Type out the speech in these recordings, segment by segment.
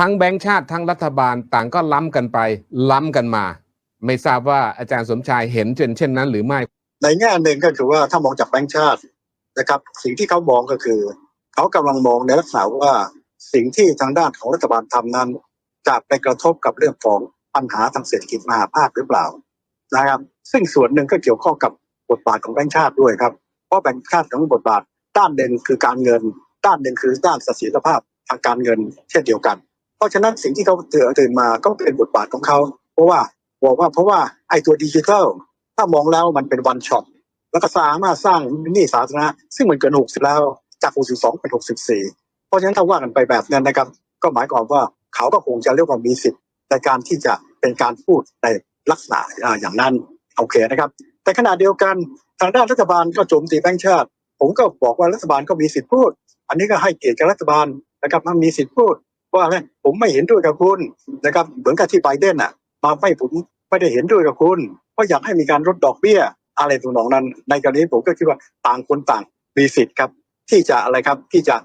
ทั้งแบงก์ชาติทั้งรัฐบาลต่างก็ล้ำกันไป ล้ำกันมา ไม่ทราบว่าอาจารย์สมชายเห็นเช่นนั้นหรือไม่ ในแง่หนึ่งก็คือว่าถ้ามองจากแบงก์ชาตินะครับ สิ่งที่เขามองก็คือ เขากำลังมองในลักษณะว่าสิ่งที่ทางด้านของรัฐบาลทำนั้นจะไปกระทบกับเรื่องของปัญหาทางเศรษฐกิจมหาภาคหรือเปล่านะครับ ซึ่งส่วนหนึ่งก็เกี่ยวข้องกับบทบาทของแบงก์ชาติด้วยครับ เพราะแบงก์ชาติของบทบาท ด้านหนึ่งคือการเงิน ด้านหนึ่งคือด้านเสถียรภาพทางการเงินเช่นเดียวกัน เพราะฉะนั้นสิ่งที่เขาเตือนตื่นมาก็เป็นบทบาทของเขา เพราะว่าบอกว่าเพราะว่าไอ้ตัวดิจิทัลถ้ามองแล้วมันเป็นวันช็อตแล้วก็สามารถสร้างนี้สาธารณะซึ่งมันเกิน60แล้วจาก62เป็น64เพราะฉะนั้นถ้าว่ากันไปแบบนั้นนะครับ ก็หมายความว่าเขาก็คงจะเรียกว่ามีสิทธิ์ในการที่จะเป็นการพูดในลักษณะอย่างนั้นโอเคนะครับ แต่ขณะเดียวกันทางด้านรัฐบาลก็โจมตีแบงก์ชาติ ผมก็บอกว่ารัฐบาลก็มีสิทธิ์พูด อันนี้ก็ให้เกียรติกับรัฐบาลนะครับมันมีสิทธิ์พูด ว่าอะไรผมไม่เห็นด้วยกับคุณนะครับ เหมือนกับที่ไบเดนอะมาไม่ผมไม่ได้เห็นด้วยกับคุณเพราะอยากให้มีการลดดอกเบี้ย อะไรตรงนองนั้น ในกรณีผมก็คิดว่าต่างคนต่างมีสิทธิ์ครับ ที่จะอะไรครับที่จะ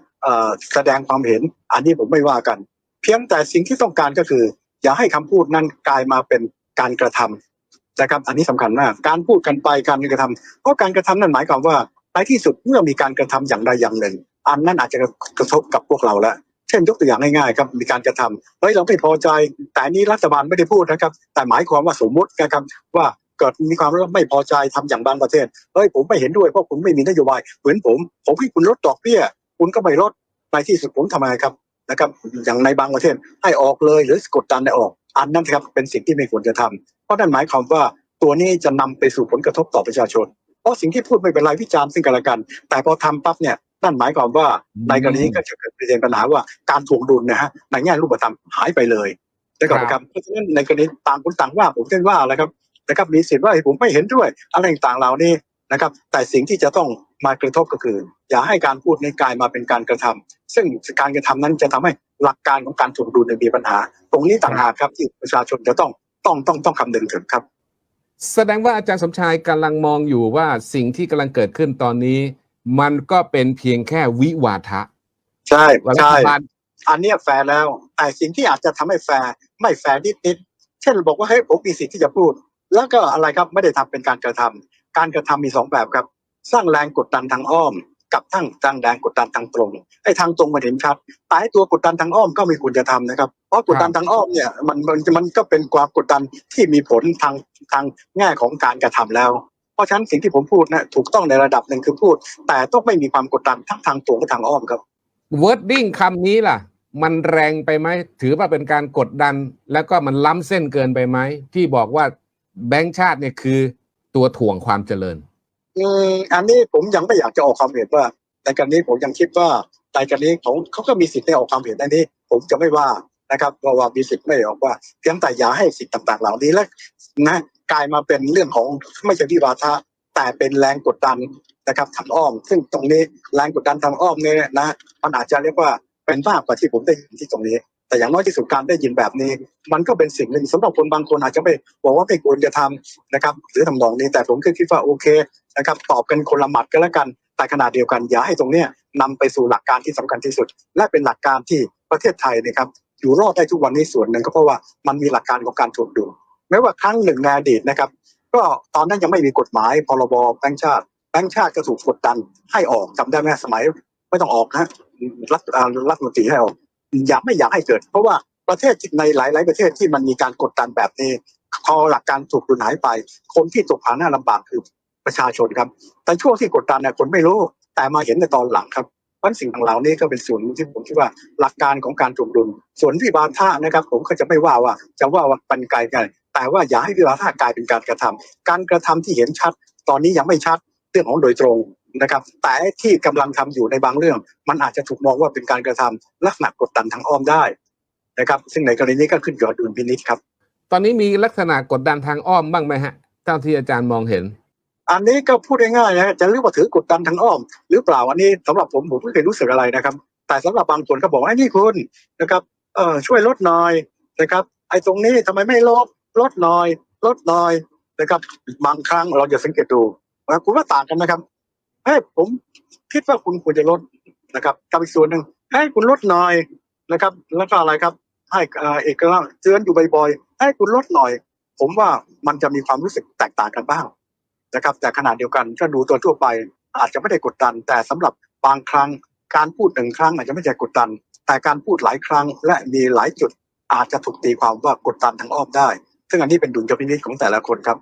แสดงความเห็น อันนี้ผมไม่ว่ากัน เพียงแต่สิ่งที่ต้องการก็คือ อย่าให้คำพูดนั้นกลายมาเป็นการกระทำนะครับอันนี้สำคัญมากการพูดกันไปการกระทำเพราะการกระทำนั้นหมายความว่าในที่สุดเมื่อมีการกระทำอย่างใดอย่างหนึ่ง อันนั้นอาจจะกระทบกับพวกเราแล้ว ช่นยกตัวอย่างง่ายๆครับมีการกระทำเฮ้ยเราไม่พอใจ แต่นี้รัฐบาลไม่ได้พูดนะครับ แต่หมายความว่าสมมตินะครับว่าเกิดมีความไม่พอใจทำอย่างบางประเทศเฮ้ยผมไม่เห็นด้วยเพราะคุณไม่มีนโยบายเหมือนผม ผมให้คุณลดดอกเบี้ย คุณก็ไม่ลดในที่สุดผมทำไมครับนะครับ อย่างในบางประเทศให้ออกเลยหรือกดดันให้ออก อันนั้นครับเป็นสิ่งที่ไม่ควรจะทำเพราะนั่นหมายความว่าตัวนี้จะนำไปสู่ผลกระทบต่อประชาชน เพราะสิ่งที่พูดไม่เป็นไรวิจารณ์ซึ่งกันและกัน แต่พอทำปั๊บเนี่ย นั่นหมายความว่าในกรณีนี้ก็จะเกิดประเด็นปัญหาว่าการถ่วงดุลนะฮะในแง่รูปธรรมหายไปเลยนะครับครับเพราะฉะนั้นในกรณีต่างคนต่างว่าผมเช่นว่าอะไรครับนะครับมีสิทธิ์ว่าเฮ้ยผมไม่เห็นด้วย อะไรต่างๆเหล่านี้นะครับ แต่สิ่งที่จะต้องมากระทบก็คือ อย่าให้การพูดในกลายมาเป็นการกระทำซึ่งการกระทำนั้นจะทำให้หลักการของการถ่วงดุลเนี่ยมีปัญหา ตรงนี้ต่างหากครับที่ประชาชนจะต้องต้องต้องต้องคำนึงถึงครับ แสดงว่าอาจารย์สมชายกำลังมองอยู่ว่าสิ่งที่กำลังเกิดขึ้นตอนนี้ มันก็เป็นเพียงแค่วิวาทะ ใช่ว่ารัใช่ฐบาลอันเนี้ยแฟร์แล้ว แต่สิ่งที่อาจจะทำให้แฟร์ไม่แฟร์นิดๆเช่นบอกว่าเฮ้ยผมมีสิทธิ์ที่จะพูด แล้วก็อะไรครับไม่ได้ทำเป็นการกระทำการกระทำมีสองแบบครับ สร้างแรงกดดันทางอ้อม กับทั้งสร้างแรงกดดันทางตรงไอ้ทางตรงมันเห็นชัดแต่ไอ้ตัวกดดันทางอ้อมก็ไม่ควรจะทำนะครับ เพราะกดดันทางอ้อมเนี่ยมันมันมันก็เป็นความกดดันที่มีผลทางทางแง่ของการกระทำแล้ว เพราะฉะนั้นสิ่งที่ผมพูดนะถูกต้องในระดับหนึ่งคือพูด แต่ต้องไม่มีความกดดันทั้งทางตรงและทางอ้อมครับ wording คำนี้ล่ะ มันแรงไปไหมถือว่าเป็นการกดดัน แล้วก็มันล้ำเส้นเกินไปไหมที่บอกว่าแบงก์ชาติเนี่ยคือตัวถ่วงความเจริญ อืมอันนี้ผมยังไม่อยากจะออกความเห็นว่าในกรณีผมยังคิดว่าในกรณีของเขาก็มีสิทธิ์ได้ออกความเห็นอันนี้ ผมจะไม่ว่า นะครับเพราะว่ามีสิทธิ์ไม่ออกว่าเพียงแต่อย่าให้สิทธิ์ต่าง ๆ เหล่านี้และนะกลายมาเป็นเรื่องของไม่ใช่วิวาทะแต่เป็นแรงกดดันนะครับทางอ้อม ซึ่งตรงนี้แรงกดดันทางอ้อมเนี่ยนะมันอาจจะเรียกว่าเป็นมากกว่าที่ผมได้ยินที่ตรงนี้ แต่อย่างน้อยที่สุดการได้ยินแบบนี้ มันก็เป็นสิ่งหนึ่งสำหรับคนบางคนอาจจะไม่บอกว่าไม่ควรจะทำนะครับ หรือทำนองนี้แต่ผมก็คิดว่าโอเคนะครับตอบกันคนละหมัดก็แล้วกันแต่ขณะเดียวกันอย่าให้ตรงเนี้ยนำไปสู่หลักการที่สำคัญที่สุด และเป็นหลักการที่ประเทศไทยนะครับ อยู่รอดได้ทุกวันนี้ส่วนหนึ่งก็เพราะว่ามันมีหลักการของการถูกดูไม่ว่าครั้งหนึ่งในอดีตนะครับ ก็ตอนนั้นยังไม่มีกฎหมายพรบแบงค์ชาติแบงค์ชาติก็ถูกกดดันให้ออกจำได้ไหมสมัยไม่ต้องออกนะรัฐรัฐมนตรีให้ออกอยากไม่อยากให้เกิด เพราะว่าประเทศในหลาย ๆ ประเทศที่มันมีการกดดันแบบนี้พอหลักการถูกดูหายไป คนที่ตกผาหน้าลำบากคือประชาชนครับ แต่ช่วงที่กดดันเนี่ยคนไม่รู้แต่มาเห็นในตอนหลังครับ ราะสิ่งต่างเหล่านี้ก็เป็นส่วนที่ผมคิดว่าหลักการของการถูกดุล ส่วนวิวาทะนะครับ ผมก็จะไม่ว่าว่าจะว่าว่าเป็นกายกันแต่ว่าอย่าให้วิวาทะกลายเป็นการกระทำการกระทำที่เห็นชัด ตอนนี้ยังไม่ชัดเรื่องของโดยตรงนะครับ แต่ที่กำลังทำอยู่ในบางเรื่อง มันอาจจะถูกมองว่าเป็นการกระทำลักษณะกดดันทางอ้อมได้นะครับ ซึ่งในกรณีนี้ก็ขึ้นอยู่กับดุลพินิจครับ ตอนนี้มีลักษณะกดดันทางอ้อมบ้างไหมฮะเท่าที่อาจารย์มองเห็น อันนี้ก็พูดง่ายๆนะจะเรียกว่าถือกดดันทางอ้อม หรือเปล่าอันนี้สำหรับผมผมไม่เคยรู้สึกอะไรนะครับ แต่สำหรับบางคนก็บอกว่าไอ้นี่คุณนะครับเออช่วยลดหน่อยนะครับ ไอ้ตรงนี้ทำไมไม่ลดลดหน่อย ลดหน่อยนะครับ บางครั้งเราจะสังเกตดูว่าคุณว่าต่างกันนะครับเฮ้ยผมคิดว่าคุณควรจะลดนะครับกับอีกส่วนหนึ่งให้ยคุณลดหน่อยนะครับ แล้วก็อะไรครับ ให้อ่อเอกลักษณ์เตือนอยู่บ่อยๆให้คุณลดหน่อย ผมว่ามันจะมีความรู้สึกแตกต่างกันบ้าง นะครับ แต่ขณะเดียวกันถ้าดูตัวทั่วไป อาจจะไม่ได้กดดัน แต่สำหรับบางครั้งการพูดหนึ่งครั้งอาจจะไม่ใช่กดดัน แต่การพูดหลายครั้งและมีหลายจุดอาจจะถูกตีความว่ากดดันทางอ้อมได้ ซึ่งอันนี้เป็นดุลยพินิจของแต่ละคนครับ